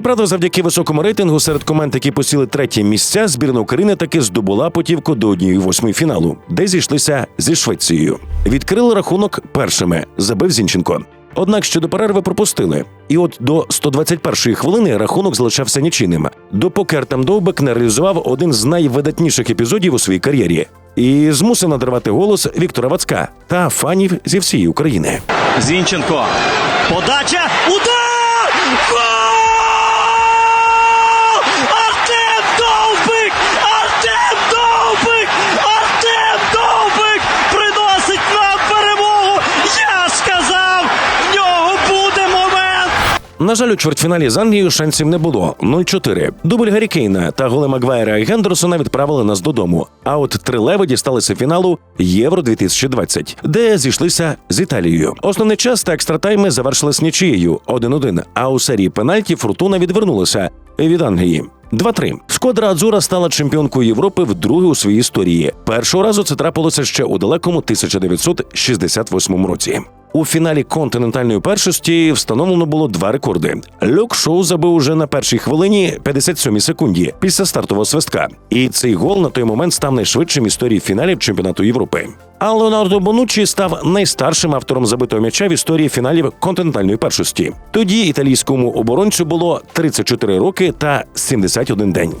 Щоправда, завдяки високому рейтингу серед команд, які посіли треті місця, збірна України таки здобула путівку до однієї восьми фіналу, де зійшлися зі Швецією. Відкрили рахунок першими, забив Зінченко. Однак ще до перерви пропустили. І от до 121-ї хвилини рахунок залишався нічийним, допоки Артем Довбик не реалізував один з найвидатніших епізодів у своїй кар'єрі і змусив надривати голос Віктора Вацка та фанів зі всієї України. Зінченко. Подача. Удар! На жаль, у чвертьфіналі з Англією шансів не було 0-4. Дубль Гаррі Кейна та голи Магуайра і Гендерсона відправили нас додому. А от три леви дісталися фіналу Євро 2020, де зійшлися з Італією. Основний час та екстратайми завершились нічиєю 1-1, А у серії пенальті Фортуна відвернулася від Англії. 2-3. Шкодра Адзура стала чемпіонкою Європи вдруге у своїй історії. Першого разу це трапилося ще у далекому 1968 році. У фіналі континентальної першості встановлено було два рекорди. Люк Шоу забив уже на першій хвилині 57 секунді після стартового свистка. І цей гол на той момент став найшвидшим історії фіналів чемпіонату Європи. А Леонардо Бонуччі став найстаршим автором забитого м'яча в історії фіналів континентальної першості. Тоді італійському оборонцю було 34 роки та 71 день.